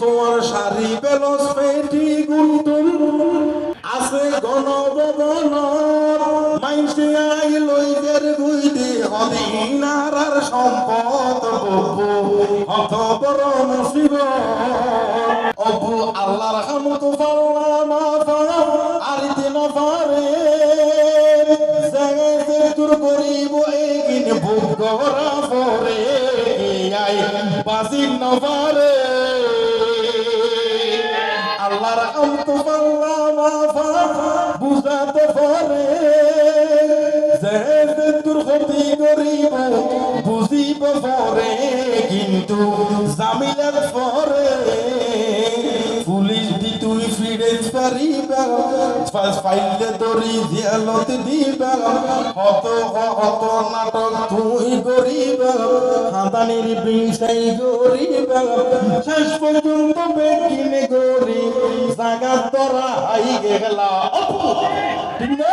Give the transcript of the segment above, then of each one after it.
তোমার শাড়ি বেলস পেটি আছে গণভবন। মাইসে আই সম্পদ বব্বু হত বড় মুসিব অবু আল্লাহর হামদ পাল্লা মা পাড়া আর দিন পারে। তোর গরিব এগিন গরা পরে আল্লাহর পরে কিন্তু জামিলার পরে পুলিশ দি তুই ফিরে পারিবা ফাইলে দড়ি জিয়ালত দিবা, হত হত নাটক তুই করিবা হাতানির বিংসাই করিবা শেষ পর্যন্ত বেকিনে করি জাগা তোরা হাই গেলা। ঠিক না?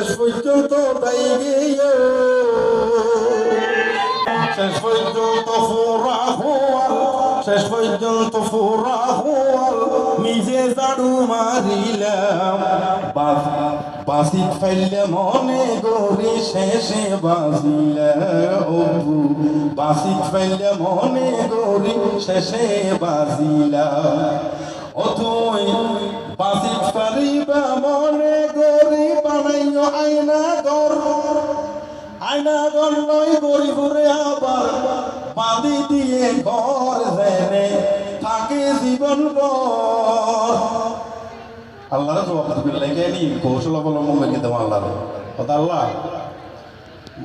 শেষ পর্যন্ত তাই গিয়ে। শেষ পর্যন্ত ফোরা হওয়াল শেষ পর্যন্ত ফোরা হওয়াল নিজে জাড়ু মারিলাম। বাসি ফেললে মনে গরি শেষে বাজিলা। অবু বাসি ফেললে মনে গরি শেষে বাজিলা। ও তুই বাসি পারিবা মনে গরি বানাইও আয়না গর আয়না গর নয় গরি ঘুরে আবার বাঁধি দিয়ে ঘর জেনে থাকে জীবন আল্লাহর জবাব দিবেন লাগে নি, কৌশল অবলম্বন করে দেবো আল্লাহর। কথা আল্লাহ,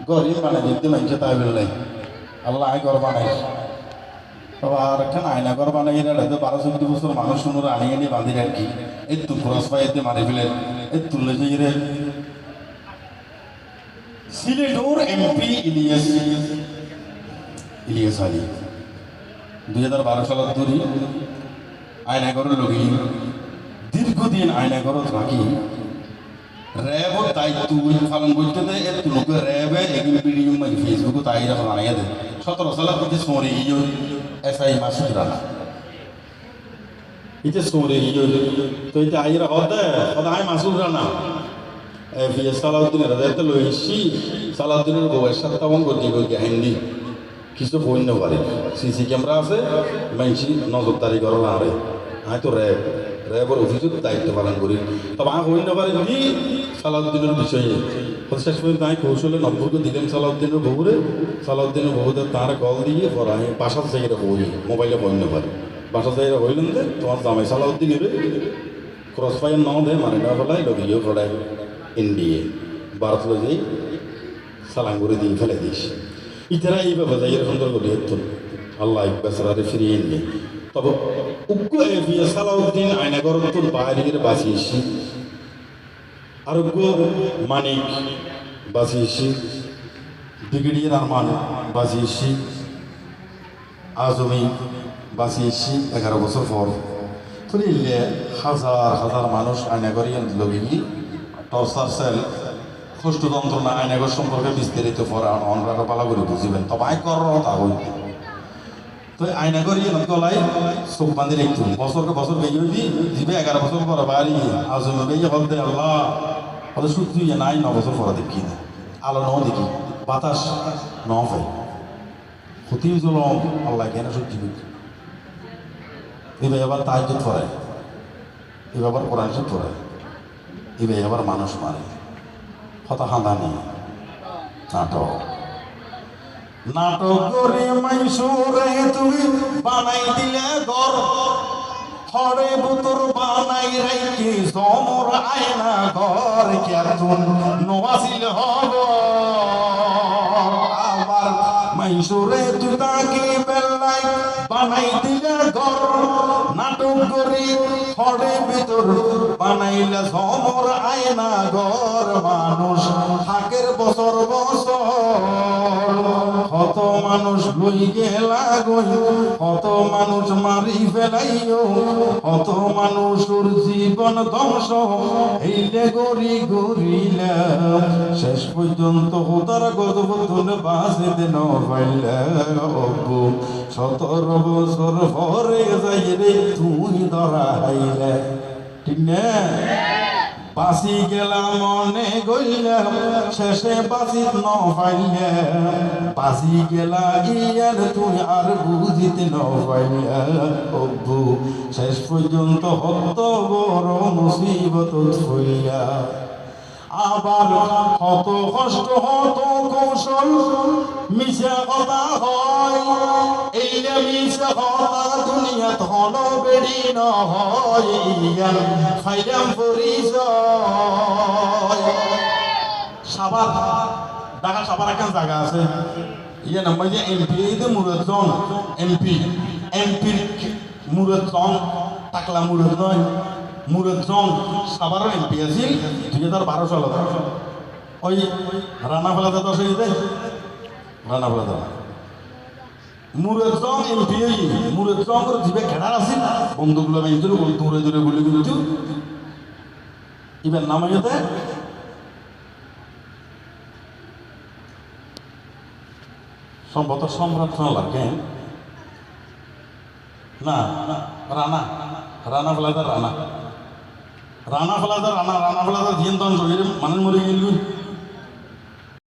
গরিব মানে দিতে মানছে তাই বললাই আল্লাহ আয় ঘর বানাই। তবে আর একখান আয়না ঘর বানাই এটা বারো চোদ্দ বছর মানুষ শুনুর আনিয়ে নিয়ে বাঁধি আর কি? এই তু খরচ পাই এতে মারি ফেলেন এই তুলে রে। সিলেটুর এমপি ইলিয়াস ইলিয়াস আলী দুই হাজার বারো সালের ধরি আয়নাগরের লগি। দীর্ঘদিন আয়নাগরত রাখি র্যাবর দায়িত্ব পালন করতে দেয় এর লোকে র্যাবে এগুলো ভিডিও মানে ফেসবুকে তাই যখন আনাইয়া দেয় সতেরো সালের প্রতি সরে গিয়ে এস আই মাসুদ রানা। ইতে সরে গিয়ে, তো ইতে আইরা হতে হতে আই মাসুদ রানা। ফিয়ে সালাউদ্দিনের দায়িত্ব লইছি সালাউদ্দিনের বউয়ের সাথে তখন করতে গিয়ে হিন্দি কিছু বন্য পারে সিসি ক্যামেরা আছে মাইছি নজরদারি করো না রে। আয় তো র্যাব র্যাবের অফিসত দায়িত্ব পালন করি। তবে আয় হইন পারে কি? সালাউদ্দিনের বিষয়ে। শেষ পর্যন্ত আমি কৌশলে নম্বরকে দিলাম সালাউদ্দিনের বহুরে সালাউদ্দিনের বহুদের তার কল দিয়ে পর আমি বাসার জায়গাটা বই, মোবাইলে বন্য পারে বাসার জায়গাটা হইলেন তোমার জামাই সালাউদ্দিনের ক্রস ফায়ার নাও দেয় মানে না ফেলায় লগিয়েও ফেলায় ইন্ডিয়ে ভারত লই সালাম করে দিয়ে ফেলে দিস ইতারা এইভাবে যাই সুন্দর করে হতো আল্লাহ বেসারে ফিরিয়ে নিয়ে তবে উগ্র এফিয়া সালাউদ্দিন আয়নাগর তোর বাইরে বাঁচিয়েছি আরোগ্য মানিক বাঁচিয়েছি ব্রিগেডিয়ার আরমান বাঁচিয়েছি আজমি বাঁচিয়েছি এগারো বছর পর তুলিলে হাজার হাজার মানুষ আয়নাগরিয়ান লগিয়ে টর্চার সেল কষ্ট যন্ত্রণা আইনাগর সম্পর্কে বিস্তারিত পড়া অনরাটা পালা করে বুঝিবেন তবে আই কর তা হইতে তো আইনাগর ইয়ে গলাই চোখ বান্ধি রাখতো বছরকে বছর বেগে হইবি দিবে এগারো বছর পর বাড়ি আজম বেগে হলতে আল্লাহ হলে সত্যি নাই ন বছর পর দেখি না আলো ন দেখি বাতাস ন পাই ক্ষতি জলম আল্লাহ কেন সত্যি করছি এবার আবার তাহাজ পড়ায় এবার কোরআন পড়ায় এবার আবার মানুষ মারে। কথা হাঁদানি নাটক। নাটক করে মাইসুরে তুমি বানাই দিলে ঘর। হরে বুতর বানাই রাইকি সমর আয়না ঘর। কেতুন নোয়াছিল হব? আবার মাইসুরে তুই তাকে বেল্লাই বানাই দিলে ঘর। হরে ভিতর বানাইলা সমর আয়না ঘর মানুষ থাকের বছর বছর। মানুষ লই গেলা গই কত মানুষ মারি ফেলাইও কত মানুষের জীবন ধ্বংস এইলে গরি গরিলাম শেষ পর্যন্ত হোতার গদবধন বাসিতে ন পাইলাম সতর বছর পরে যাই রে তুই ধরাইলে। ঠিক না? বাসি গেলাম, মনে শেষে বাসিত ন পাইলাম বাসি গেলা ইয়ার তুই আর বুঝিতে ন শেষ পর্যন্ত হত বড় মুসিবত হইয়া আবার কত কষ্ট হত কৌশল মিশা কথা হয়। এইলে মিশা কথা দুনিয়াত হল বেড়ি নহয় ফাইলাম পরিচয়। সাবাত ঢাকা সাবার একটা জায়গা আছে। ইয়ে নাম্বার যে এমপি, এই যে মুরতজন এমপি, এমপির মুরতজন টাকলা মুরত নয় মুরতজন সাবারের এমপি আছিল দুই হাজার বারো সালত ওই রানা ফেলাতে দশ হয়ে রানা ফেলাতে মুরতজন এমপি ওই মুরতজন করে জিবে খেড়ার আছিল, বন্ধুগুলো বেঞ্চের দূরে দূরে গুলি কিন্তু ইবার নাম হইতে সম্ভবত না লাগে। না রানা রানা ফেলাদা রানা রানা ফেলাদা রানা রানা ফেলাদা জিয়ন